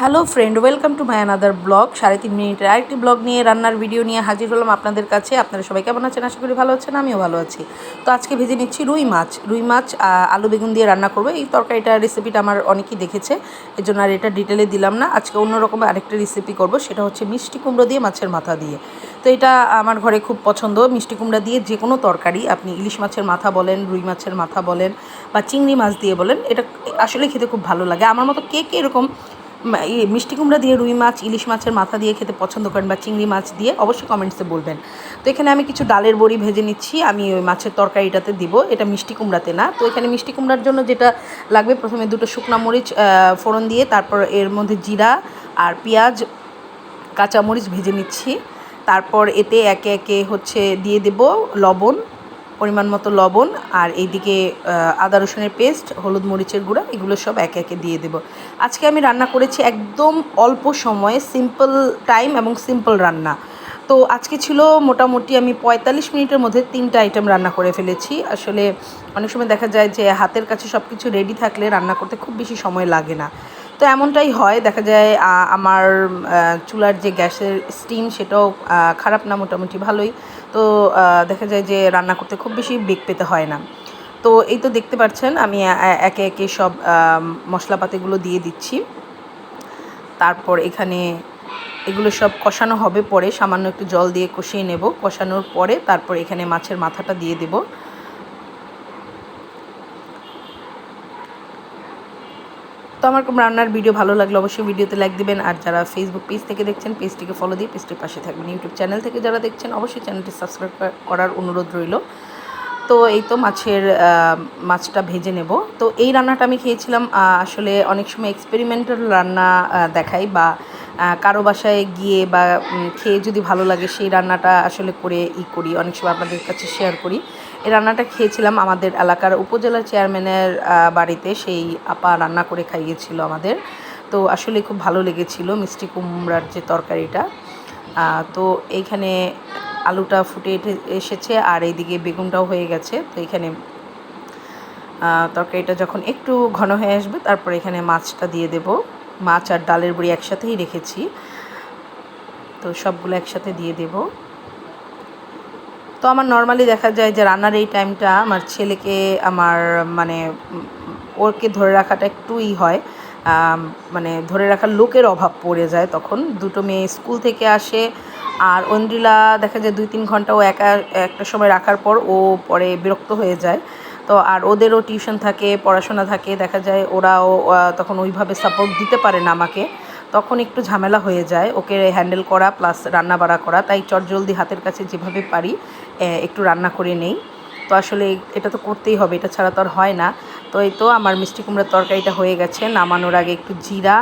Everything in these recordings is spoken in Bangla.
Hello friend, welcome to my another blog. সাড়ে তিন মিনিটের আরেকটি ব্লগ নিয়ে রান্নার ভিডিও নিয়ে হাজির হলাম আপনাদের কাছে। আপনারা সবাই কেমন আছেন? আশা করি ভালো আছেন, আমিও ভালো আছি। তো আজকে ভেজে নিচ্ছি রুই মাছ। রুই মাছ আলু বেগুন দিয়ে রান্না করব। এই তরকারিটা রেসিপিটা আমার অনেকেই দেখেছে এর জন্য আর এটা ডিটেলে দিলাম না। আজকে অন্যরকম আরেকটা রেসিপি করব, সেটা হচ্ছে মিষ্টি কুমড়ো দিয়ে মাছের মাথা দিয়ে। তো এটা আমার ঘরে খুব পছন্দ। মিষ্টি কুমড়া দিয়ে যে কোনো তরকারি, আপনি ইলিশ মাছের মাথা বলেন, রুই মাছের মাথা বলেন, বা চিংড়ি মাছ দিয়ে বলেন, এটা আসলে খেতে খুব ভালো লাগে। আমার মতো কে কে এরকম মিষ্টি কুমড়া দিয়ে রুই মাছ, ইলিশ মাছের মাথা দিয়ে খেতে পছন্দ করেন বা চিংড়ি মাছ দিয়ে, অবশ্যই কমেন্টসে বলবেন। তো এখানে আমি কিছু ডালের বড়ি ভেজে নিচ্ছি, আমি ওই মাছের তরকারিটাতে দিব। এটা মিষ্টি কুমড়াতে না। তো এখানে মিষ্টি কুমড়ার জন্য যেটা লাগবে, প্রথমে দুটো শুকনা মরিচ ফোড়ন দিয়ে, তারপর এর মধ্যে জিরা আর পেঁয়াজ, কাঁচামরিচ ভেজে নিচ্ছি। তারপর এতে একে একে হচ্ছে দিয়ে দেব লবণ পরিমাণ মতো লবণ আর এইদিকে আদা রসুনের পেস্ট, হলুদ মরিচের গুঁড়া, এগুলো সব একে একে দিয়ে দেব। আজকে আমি রান্না করেছি একদম অল্প সময়ে, সিম্পল টাইম এবং সিম্পল রান্না। তো আজকে ছিল মোটামুটি আমি পঁয়তাল্লিশ মিনিটের মধ্যে তিনটা আইটেম রান্না করে ফেলেছি। আসলে অনেক সময় দেখা যায় যে হাতের কাছে সব কিছু রেডি থাকলে রান্না করতে খুব বেশি সময় লাগে না। তো এমনটাই হয়, দেখা যায় আমার চুলার যে গ্যাসের স্টিম সেটাও খারাপ না, মোটামুটি ভালোই। তো দেখা যায় যে রান্না করতে খুব বেশি বেগ পেতে হয় না। তো এই তো দেখতে পাচ্ছেন, আমি একে একে সব মশলাপাতিগুলো দিয়ে দিচ্ছি। তারপর এখানে এগুলো সব কষানো হবে পরে, সামান্য একটু জল দিয়ে কষিয়ে নেব। কষানোর পরে তারপর এখানে মাছের মাথাটা দিয়ে দেব। আমার রান্নার ভিডিও ভালো লাগলে অবশ্যই ভিডিওতে লাইক দেবেন। আর যারা ফেসবুক পেজ থেকে দেখছেন পেজটিকে ফলো দিয়ে পেজটির পাশে থাকবেন। ইউটিউব চ্যানেল থেকে যারা দেখছেন, অবশ্যই চ্যানেলটি সাবস্ক্রাইব করার অনুরোধ রইল। তো এই তো মাছের মাছটা ভেজে নেব। তো এই রান্নাটা আমি খেয়েছিলাম আসলে অনেক সময় এক্সপেরিমেন্টাল রান্না দেখাই বা কারও বাসায় গিয়ে বা খেয়ে যদি ভালো লাগে সেই রান্নাটা আসলে করে ই করি। অনেক সময় আপনাদের কাছে শেয়ার করি। এই রান্নাটা খেয়েছিলাম আমাদের এলাকার উপজেলা চেয়ারম্যানের বাড়িতে। সেই আপা রান্না করে খাইয়েছিল আমাদের। তো আসলে খুব ভালো লেগেছিল মিষ্টি কুমড়ার যে তরকারিটা। তো এইখানে আলুটা ফুটে এসেছে আর এইদিকে বেগুনটাও হয়ে গেছে। তো এখানে তরকারিটা যখন একটু ঘন হয়ে আসবে তারপর এখানে মাছটা দিয়ে দেব। মাছ আর ডালের বড়ি একসাথেই রেখেছি। তো সবগুলো একসাথে দিয়ে দেব। তো আমার নর্মালি দেখা যায় যে রান্নার এই টাইমটা আমার ছেলেকে, আমার মানে ওরকে ধরে রাখাটা একটুই হয়। মানে ধরে রাখার লোকের অভাব পড়ে যায় তখন। দুটো মেয়ে স্কুল থেকে আসে আর ঐন্দ্রিলা দেখা যায় দুই তিন ঘণ্টা ও একা একটা সময় রাখার পর ও পরে বিরক্ত হয়ে যায়। তো আর ওদেরও টিউশন থাকে, পড়াশোনা থাকে, দেখা যায় ওরাও তখন ওইভাবে সাপোর্ট দিতে পারে না আমাকে। তখন একটু ঝামেলা হয়ে যায়, ওকে হ্যান্ডেল করা প্লাস রান্না বাড়া করা। তাই চটজলদি হাতের কাছে যেভাবে পারি একটু রান্না করে নেই। তো আসলে এটা তো করতেই হবে, এটা ছাড়া তো আর হয় না। তো এই তো আমার মিষ্টি কুমড়ার তরকারিটা হয়ে গেছে, নামানোর আগে একটু জিরা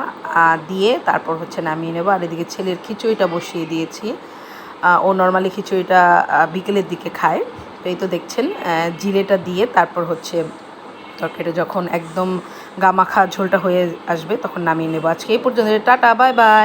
দিয়ে তারপর হচ্ছে নামিয়ে নেব। আর এদিকে ছেলের খিচুড়িটা বসিয়ে দিয়েছি। ও নর্মালি খিচুড়িটা বিকেলের দিকে খায়। তো এই তো দেখছেন জিরেটা দিয়ে তারপর হচ্ছে তরকারিটা যখন একদম গামাখা ঝোলটা হয়ে আসবে তখন নামিয়ে নেব। আজকে এই পর্যন্ত টাটা, বাই বাই।